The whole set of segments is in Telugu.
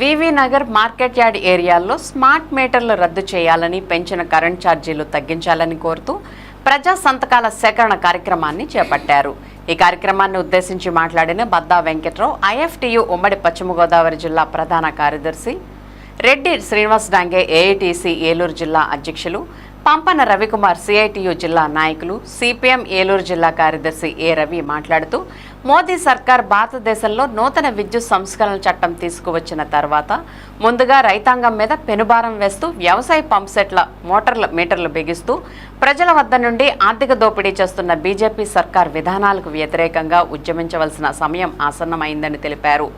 V V Nagar market yard ఏరియాల్లో స్మార్ట్ మీటర్లు రద్దు చేయాలని పెంచిన కరెంట్ ఛార్జీలు తగ్గించాలని కోరుతూ ప్రజా సంతకాల సేకరణ కార్యక్రమాన్ని చేపట్టారు. ఈ కార్యక్రమాన్ని ఉద్దేశించి మాట్లాడిన బద్దా వెంకట్రావు ఐఎఫ్టియు ఉమ్మడి పశ్చిమ గోదావరి జిల్లా ప్రధాన కార్యదర్శి రెడ్డి శ్రీనివాస్ డాంగే ఏఐటీసీ ఏలూరు జిల్లా అధ్యక్షులు పంపన రవికుమార్ సిఐటియు జిల్లా నాయకులు సిపిఎం ఏలూరు జిల్లా కార్యదర్శి ఏ రవి మాట్లాడుతూ మోదీ సర్కార్ భారతదేశంలో నూతన విద్యుత్ సంస్కరణ చట్టం తీసుకువచ్చిన తర్వాత ముందుగా రైతాంగం మీద పెనుభారం వేస్తూ వ్యవసాయ పంప్సెట్ల మోటార్ల మీటర్లు బిగిస్తూ ప్రజల వద్ద నుండి ఆర్థిక దోపిడీ చేస్తున్న బీజేపీ సర్కార్ విధానాలకు వ్యతిరేకంగా ఉద్యమించవలసిన సమయం ఆసన్నమైందని తెలిపారు.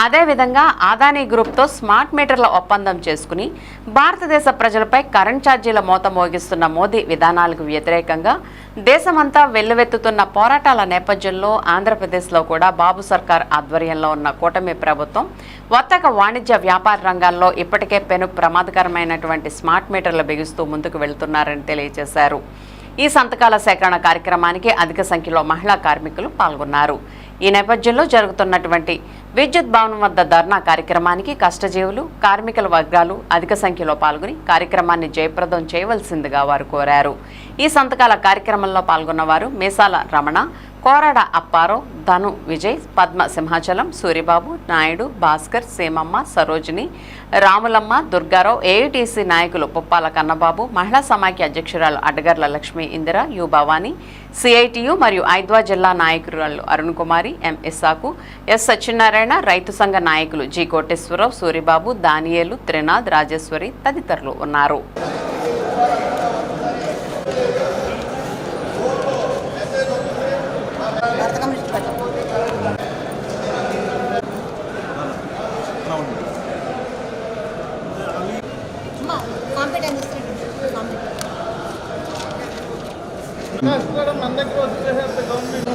అదేవిధంగా అదానీ గ్రూప్తో స్మార్ట్ మీటర్ల ఒప్పందం చేసుకుని భారతదేశ ప్రజలపై కరెంట్ ఛార్జీల మోత మోగిస్తున్న మోదీ విధానాలకు వ్యతిరేకంగా దేశమంతా వెల్లువెత్తుతున్న పోరాటాల నేపథ్యంలో ఆంధ్రప్రదేశ్లో కూడా బాబు సర్కార్ ఆధ్వర్యంలో ఉన్న కూటమి ప్రభుత్వం వర్తక వాణిజ్య వ్యాపార రంగాల్లో ఇప్పటికే పెను ప్రమాదకరమైనటువంటి స్మార్ట్ మీటర్లు బిగుస్తూ ముందుకు వెళ్తున్నారని తెలియజేశారు. ఈ సంతకాల సేకరణ కార్యక్రమానికి అధిక సంఖ్యలో మహిళా కార్మికులు పాల్గొన్నారు. ఈ నేపథ్యంలో జరుగుతున్నటువంటి విద్యుత్ భవనం వద్ద ధర్నా కార్యక్రమానికి కష్టజీవులు కార్మికుల వర్గాలు అధిక సంఖ్యలో పాల్గొని కార్యక్రమాన్ని జయప్రదం చేయవలసిందిగా వారు కోరారు. ఈ సంతకాల కార్యక్రమంలో పాల్గొన్న వారు మీసాల రమణ కోరాడ అప్పారావు ధను విజయ్ పద్మ సింహాచలం సూరిబాబు నాయుడు భాస్కర్ సీమమ్మ సరోజిని రాములమ్మ దుర్గారావు ఏఐటీసీ నాయకులు పుప్పాల కన్నబాబు మహిళా సమాఖ్య అధ్యక్షురాలు అడ్డగర్ల లక్ష్మీ ఇందిర యు భవానీ సిఐటియు మరియు ఐద్వా జిల్లా నాయకురాలు Arun Kumari M Isaac S Satyanarayana రైతు సంఘ నాయకులు జి కోటేశ్వరరావు సూరిబాబు దానియేలు త్రినాథ్ రాజేశ్వరి తదితరులు ఉన్నారు. కాంపిటెన్స్ మన దగ్గర వచ్చేసేస్తే గవర్నమెంట్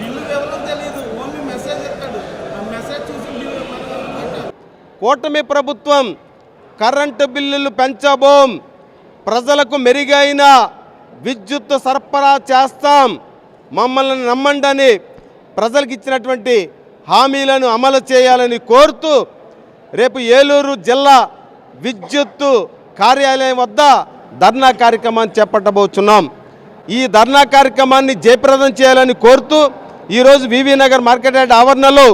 బిల్లు ఎవరో తెలియదు ఓన్లీ మెసేజ్ ఆ మెసేజ్ చూసి బిల్లు కూటమి ప్రభుత్వం కరెంటు బిల్లులు పెంచబోం. ప్రజలకు మెరుగైన విద్యుత్ సరఫరా చేస్తాం. మమ్మల్ని నమ్మండి అని ప్రజలకు ఇచ్చినటువంటి హామీలను అమలు చేయాలని కోరుతూ రేపు ఏలూరు జిల్లా విద్యుత్తు కార్యాలయం వద్ద ధర్నా కార్యక్రమాన్ని చేపట్టబోతున్నాం ఈ ధర్నా కార్యక్రమాన్ని జయప్రదం చేయాలని కోరుతూ ఈరోజు వివి నగర్ మార్కెట్ యార్డ్ ఆవరణలో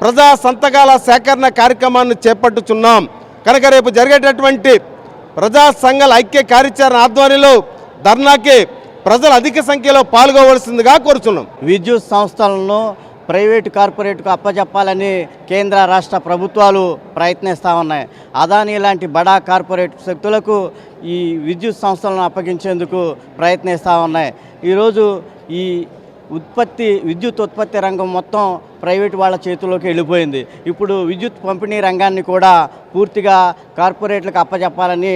ప్రజా సంతకాల సేకరణ కార్యక్రమాన్ని చేపట్టుచున్నాం. కనుక రేపు జరిగేటటువంటి ప్రజా సంఘాల ఐక్య కార్యాచరణ ఆధ్వర్యంలో ధర్నాకి ప్రజలు అధిక సంఖ్యలో పాల్గొవలసిందిగా కోరుతున్నాం విద్యుత్ సంస్థలను ప్రైవేటు కార్పొరేట్కు అప్పచెప్పాలని కేంద్ర రాష్ట్ర ప్రభుత్వాలు ప్రయత్నిస్తూ ఉన్నాయి. అదానీ లాంటి బడా కార్పొరేట్ శక్తులకు ఈ విద్యుత్ సంస్థలను అప్పగించేందుకు ప్రయత్నిస్తూ ఉన్నాయి. ఈరోజు ఈ ఉత్పత్తి విద్యుత్ ఉత్పత్తి రంగం మొత్తం ప్రైవేట్ వాళ్ళ చేతుల్లోకి వెళ్ళిపోయింది. ఇప్పుడు విద్యుత్ పంపిణీ రంగాన్ని కూడా పూర్తిగా కార్పొరేట్లకు అప్పచెప్పాలని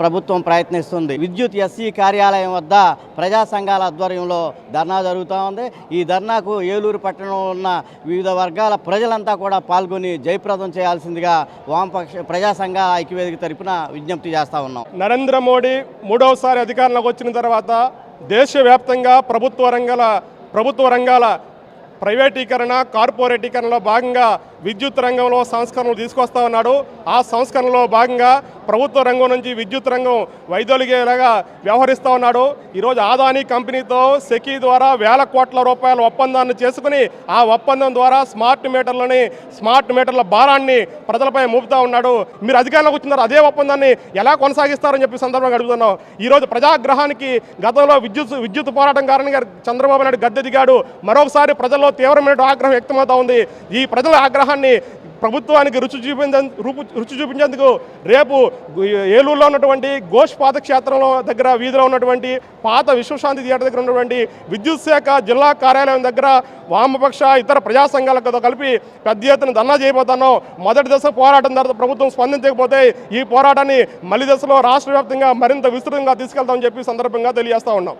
ప్రభుత్వం ప్రయత్నిస్తుంది. విద్యుత్ ఎస్సీ కార్యాలయం వద్ద ప్రజా సంఘాల ఆధ్వర్యంలో ధర్నా జరుగుతూ ఉంది. ఈ ధర్నాకు ఏలూరు పట్టణంలో ఉన్న వివిధ వర్గాల ప్రజలంతా కూడా పాల్గొని జయప్రదం చేయాల్సిందిగా వామపక్ష ప్రజా సంఘాల ఐక్యవేదిక తరపున విజ్ఞప్తి చేస్తూ ఉన్నాం. నరేంద్ర మోడీ మూడవసారి అధికారంలోకి వచ్చిన తర్వాత దేశవ్యాప్తంగా ప్రభుత్వ రంగాల ప్రభుత్వ రంగాల ప్రైవేటీకరణ కార్పొరేటీకరణలో భాగంగా విద్యుత్ రంగంలో సంస్కరణలు తీసుకొస్తా ఉన్నాడు. ఆ సంస్కరణలో భాగంగా ప్రభుత్వ రంగం నుంచి విద్యుత్ రంగం వైదొలిగేలాగా వ్యవహరిస్తూ ఉన్నాడు. ఈరోజు ఆదానీ కంపెనీతో సెకీ ద్వారా వేల కోట్ల రూపాయల ఒప్పందాన్ని చేసుకుని ఆ ఒప్పందం ద్వారా స్మార్ట్ మీటర్లని స్మార్ట్ మీటర్ల భారాన్ని ప్రజలపై మోపుతా ఉన్నాడు. మీరు అధికారంలోకి వచ్చినారు అదే ఒప్పందాన్ని ఎలా కొనసాగిస్తారని చెప్పి సందర్భంగా అడుగుతున్నాం. ఈరోజు ప్రజాగ్రహానికి గతంలో విద్యుత్ విద్యుత్ పోరాటం కారణంగా చంద్రబాబు నాయుడు గద్దె దిగాడు. మరొకసారి ప్రజల్లో తీవ్రమైన ఆగ్రహం వ్యక్తమవుతా ఉంది. ఈ ప్రజల ఆగ్రహాన్ని ప్రభుత్వానికి రుచి చూపించ రూపు రుచి చూపించేందుకు రేపు ఏలూరులో ఉన్నటువంటి ఘోష్ పాదక్షేత్రంలో దగ్గర వీధిలో ఉన్నటువంటి పాత విశ్వశాంతి థియేటర్ దగ్గర ఉన్నటువంటి విద్యుత్ శాఖ జిల్లా కార్యాలయం దగ్గర వామపక్ష ఇతర ప్రజా సంఘాలతో కలిపి పెద్ద ఎత్తున ధర్నా చేయబోతున్నాం. మొదటి దశ పోరాటం తర్వాత ప్రభుత్వం స్పందించకపోతే ఈ పోరాటాన్ని మలి దశలో రాష్ట్ర మరింత విస్తృతంగా తీసుకెళ్తామని చెప్పి సందర్భంగా తెలియజేస్తా ఉన్నాం.